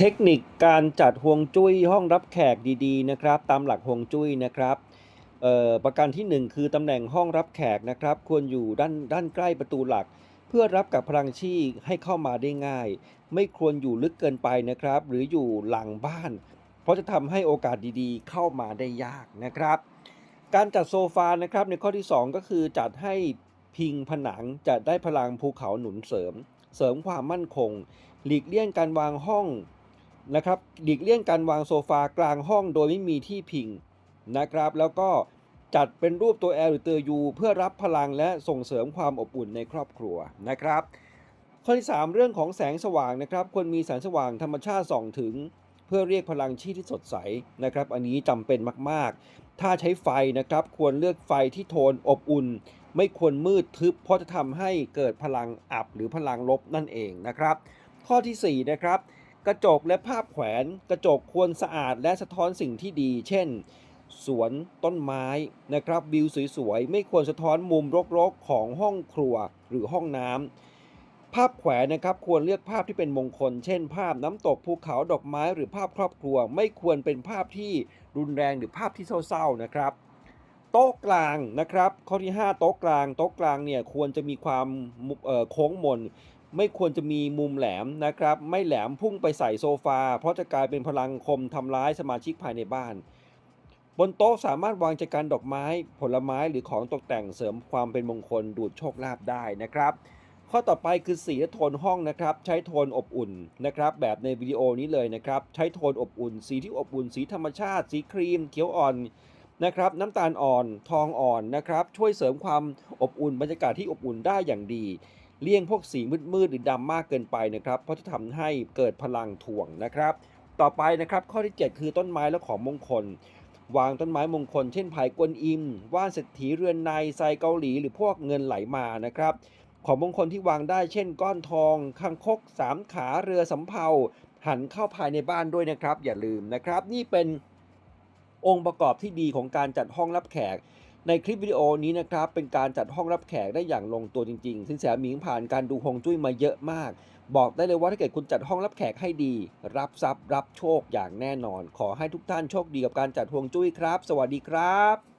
เทคนิคการจัดฮวงจุ้ยห้องรับแขกดีๆนะครับตามหลักฮวงจุ้ยนะครับประการที่หนึ่งคือตำแหน่งห้องรับแขกนะครับควรอยู่ด้านด้านใกล้ประตูหลัก เพื่อรับกับพลังชีให้เข้ามาได้ง่าย ไม่ควรอยู่ลึกเกินไปนะครับ หรืออยู่หลังบ้าน เพราะจะทำให้โอกาสดีๆ เข้ามาได้ยากนะครับ การจัดโซฟานะครับในข้อที่ 2 ก็คือจัดให้พิงผนังจะได้พลังภูเขาหนุนเสริม เสริมความมั่นคง หลีกเลี่ยงการวางห้อง นะครับหลีกเลี่ยงการวางโซฟากลางห้องโดยไม่มีที่พิงนะครับ แล้วก็จัดเป็นรูปตัว L หรือตัว U เพื่อรับพลังและส่งเสริมความอบอุ่นในครอบครัวนะครับ ข้อที่ 3 เรื่องของแสงสว่างนะครับควรมีแสงสว่างธรรมชาติส่องถึง เพื่อเรียกพลังชีพที่สดใสนะครับ อันนี้จำเป็นมากๆ ถ้าใช้ไฟนะครับ ควรเลือกไฟที่โทนอบอุ่น ไม่ควรมืดทึบ เพราะจะทำให้เกิดพลังอับหรือพลังลบนั่นเองนะครับ ข้อทีสี่4นะครับ กระจกและภาพแขวน กระจกควรสะอาดและสะท้อนสิ่งที่ดี เช่น สวนต้นไม้นะครับวิวสวยๆ ไม่ควรสะท้อนมุมรกๆ ของห้องครัวหรือห้องน้ำภาพแขวนนะครับควรเลือกภาพที่เป็นมงคล เช่น ภาพน้ำตกภูเขาดอกไม้หรือภาพครอบครัว ไม่ควรเป็นภาพที่รุนแรงหรือภาพที่เศร้าๆนะครับโต๊ะกลางนะครับข้อที่ 5 โต๊ะกลาง โต๊ะกลางเนี่ยควรจะมีความโค้งมน ไม่ควรจะมีมุมแหลมนะครับ ไม่แหลมพุ่งไปใส่โซฟา เพราะจะกลายเป็นพลังคมทำร้ายสมาชิกภายในบ้าน บนโต๊ะสามารถวางจักรดอกไม้ ผลไม้หรือของตกแต่งเสริมความเป็นมงคลดูดโชคลาภได้นะครับ ข้อต่อไปคือสีและโทนห้องนะครับ ใช้โทนอบอุ่นนะครับ แบบในวิดีโอนี้เลยนะครับ ใช้โทนอบอุ่น สีที่อบอุ่น สีธรรมชาติ สีครีม เขียวอ่อนนะครับน้ำตาลอ่อนทองอ่อนนะครับช่วยเสริมความอบอุ่นบรรยากาศที่อบอุ่นได้อย่างดี เลี่ยงพวกสีมืดๆหรือดำมากเกินไปนะครับ เพราะจะทำให้เกิดพลังถ่วงนะครับ ต่อไปนะครับข้อที่ 7 คือต้นไม้และของมงคล วางต้นไม้มงคล เช่นไผ่กวนอิม ว่านเศรษฐีเรือนในไซเกาหลี หรือพวกเงินไหลมานะครับของมงคลที่วางได้เช่นก้อนทองคังคกสามขาเรือสำเภาหันเข้าภายในบ้านด้วยนะครับ อย่าลืมนะครับ นี่เป็นองค์ประกอบที่ดีของการจัดห้องรับแขก ในคลิปวิดีโอนี้นะครับเป็นการจัดห้องรับแขกได้อย่างลงตัวจริงๆ สินแสหมิงผ่านการดูฮวงจุ้ยมาเยอะมาก บอกได้เลยว่าถ้าเกิดคุณจัดห้องรับแขกให้ดี รับทรัพย์รับโชคอย่างแน่นอน ขอให้ทุกท่านโชคดีกับการจัดฮวงจุ้ยครับ สวัสดีครับ